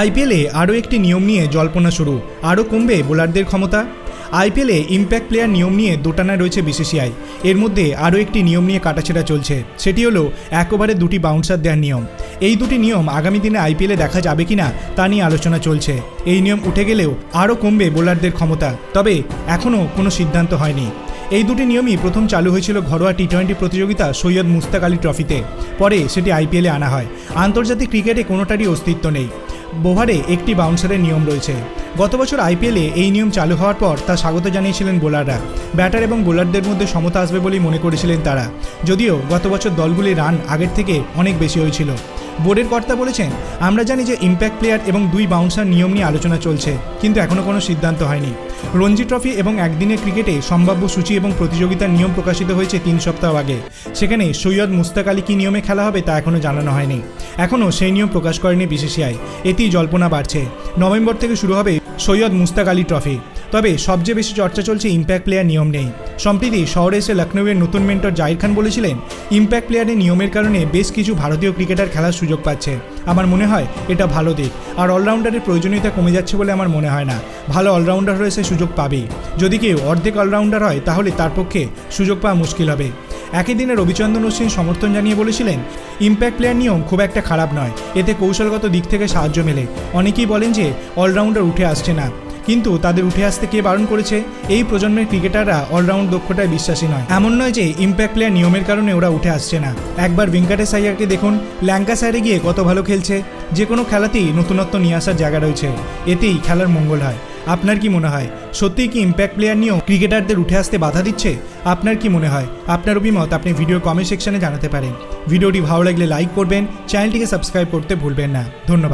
আইপিএলে আরও একটি নিয়ম নিয়ে জল্পনা শুরু। আরও কমবে বোলারদের ক্ষমতা। আইপিএলে ইম্প্যাক্ট প্লেয়ার নিয়ম নিয়ে দোটানা রয়েছে বিসিসিআই। এর মধ্যে আরও একটি নিয়ম নিয়ে কাটাছেড়া চলছে। সেটি হলো একবারে দুটি বাউন্সার দেওয়ার নিয়ম। এই দুটি নিয়ম আগামী দিনে আইপিএলে দেখা যাবে কিনা তা নিয়ে আলোচনা চলছে। এই নিয়ম উঠে গেলেও আরও কমবে বোলারদের ক্ষমতা। তবে এখনও কোনো সিদ্ধান্ত হয়নি। এই দুটি নিয়মই প্রথম চালু হয়েছিল ঘরোয়া টি টোয়েন্টি প্রতিযোগিতা সৈয়দ মুস্তাক আলী ট্রফিতে। পরে সেটি আইপিএলে আনা হয়। আন্তর্জাতিক ক্রিকেটে কোনোটারই অস্তিত্ব নেই। বোভারে একটি বাউন্সারের নিয়ম রয়েছে। গত বছর আইপিএলে এই নিয়ম চালু হওয়ার পর তা স্বাগত জানিয়েছিলেন বোলাররা। ব্যাটার এবং বোলারদের মধ্যে সমতা আসবে বলেই মনে করেছিলেন তারা। যদিও গত বছর দলগুলির রান আগের থেকে অনেক বেশি হয়েছিল। বোর্ডের কর্তা বলেছেন, আমরা জানি যে ইম্প্যাক্ট প্লেয়ার এবং দুই বাউন্সার নিয়ম নিয়ে আলোচনা চলছে, কিন্তু এখনও কোনো সিদ্ধান্ত হয়নি। রঞ্জি ট্রফি এবং একদিনের ক্রিকেটে সম্ভাব্য সূচি এবং প্রতিযোগিতার নিয়ম প্রকাশিত হয়েছে তিন সপ্তাহ আগে। সেখানে সৈয়দ মুস্তাক আলী কী নিয়মে খেলা হবে তা এখনও জানানো হয়নি। এখনও সেই নিয়ম প্রকাশ করেনি বিসিসিআই। এতেই জল্পনা বাড়ছে। নভেম্বর থেকে শুরু হবে সৈয়দ মুস্তাক আলী ট্রফি। তবে সবচেয়ে বেশি চর্চা চলছে ইম্প্যাক্ট প্লেয়ার নিয়ম নেই সম্প্রতি শহরে এসে লখনৌয়ের নতুন মেন্টর জাহির খান বলেছিলেন ইম্প্যাক্ট প্লেয়ারের নিয়মের কারণে বেশ কিছু ভারতীয় ক্রিকেটার খেলার সুযোগ পাচ্ছে। আমার মনে হয় এটা ভালো দিক। আর অলরাউন্ডারের প্রয়োজনীয়তা কমে যাচ্ছে বলে আমার মনে হয় না। ভালো অলরাউন্ডার হয়ে সে সুযোগ পাবেই। যদি কেউ অর্ধেক অলরাউন্ডার হয়, তাহলে তার পক্ষে সুযোগ পাওয়া মুশকিল হবে। একই দিনে রবিচন্দ্রন অশ্বিন সমর্থন জানিয়ে বলেছিলেন ইম্প্যাক্ট প্লেয়ার নিয়ম খুব একটা খারাপ নয়। এতে কৌশলগত দিক থেকে সাহায্য মেলে। অনেকেই বলেন যে অলরাউন্ডার উঠে আসছে না। কিন্তু তাদের উঠে আসতে কে বারণ করেছে? এই প্রজন্মের ক্রিকেটাররা অলরাউন্ড দক্ষতায় বিশ্বাসী নয়। এমন নয় যে ইম্প্যাক্ট প্লেয়ার নিয়মের কারণে ওরা উঠে আসছে না। একবার ভেঙ্কাটেশ আইয়ারকে দেখুন ল্যাঙ্কাসায়ারে গিয়ে কত ভালো খেলছে। যে কোনো খেলাতেই নতুনত্ব নিয়ে আসার জায়গা রয়েছে। এতেই খেলার মঙ্গল হয়। আপনার কি মনে হয়? সত্যিই কি ইম্প্যাক্ট প্লেয়ার নিয়েও ক্রিকেটারদের উঠে আসতে বাধা দিচ্ছে? আপনার কি মনে হয়? আপনার অভিমত আপনি ভিডিও কমেন্ট সেকশনে জানাতে পারেন। ভিডিওটি ভালো লাগলে লাইক করবেন চ্যানেলটিকে সাবস্ক্রাইব করতে ভুলবেন না। ধন্যবাদ।